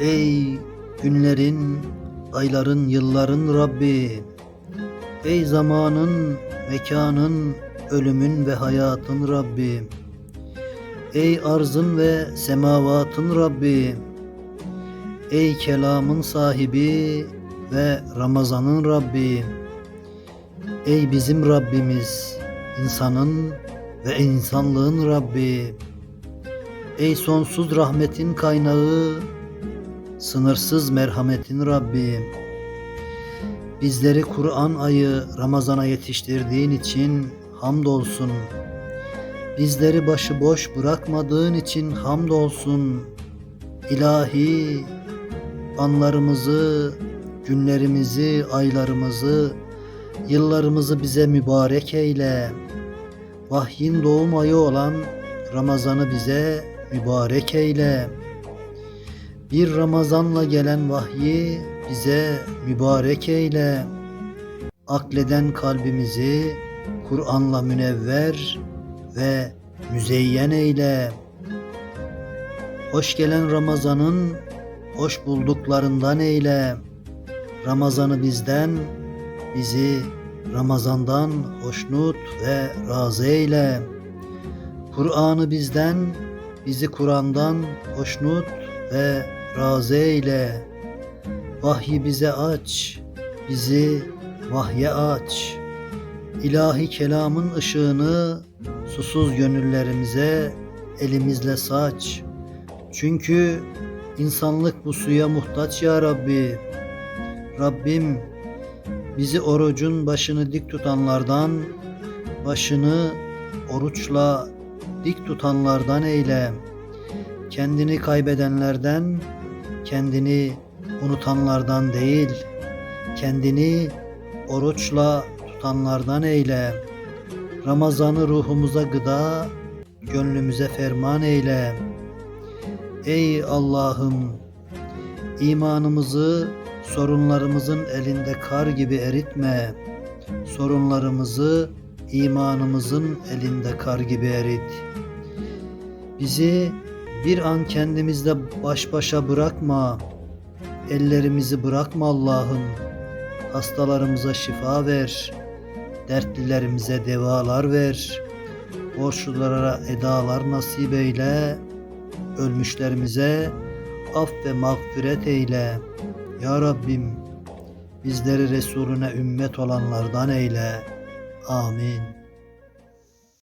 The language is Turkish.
Ey günlerin, ayların, yılların Rabbi. Ey zamanın, mekanın, ölümün ve hayatın Rabbi. Ey arzın ve semavatın Rabbi. Ey kelamın sahibi ve Ramazan'ın Rabbi. Ey bizim Rabbimiz, insanın ve insanlığın Rabbi. Ey sonsuz rahmetin kaynağı, sınırsız merhametin Rabbi. Bizleri Kur'an ayı Ramazan'a yetiştirdiğin için hamdolsun. Bizleri başıboş bırakmadığın için hamdolsun. İlahi anlarımızı, günlerimizi, aylarımızı, yıllarımızı bize mübarek eyle. Vahyin doğum ayı olan Ramazan'ı bize mübarek eyle. Bir Ramazan'la gelen vahyi bize mübarek eyle. Akleden kalbimizi Kur'an'la münevver ve müzeyyen eyle. Hoş gelen Ramazan'ın hoş bulduklarından eyle. Ramazan'ı bizden, bizi Ramazan'dan hoşnut ve razı eyle. Kur'an'ı bizden, bizi Kur'an'dan hoşnut ve razı eyle. Vahyi bize aç, bizi vahye aç. İlahi kelamın ışığını susuz gönüllerimize elimizle saç. Çünkü insanlık bu suya muhtaç ya Rabbi. Rabbim bizi orucun başını dik tutanlardan, başını oruçla dik tutanlardan eyle. Kendini kaybedenlerden, kendini unutanlardan değil, kendini oruçla tutanlardan eyle. Ramazanı ruhumuza gıda, gönlümüze ferman eyle. Ey Allah'ım, imanımızı sorunlarımızın elinde kar gibi eritme. Sorunlarımızı imanımızın elinde kar gibi erit. Bizi bir an kendimizle baş başa bırakma. Ellerimizi bırakma Allah'ım. Hastalarımıza şifa ver. Dertlilerimize devalar ver. Borçlulara edalar nasip eyle. Ölmüşlerimize af ve mağfiret eyle. Ya Rabbim bizleri Resulüne ümmet olanlardan eyle. Amin.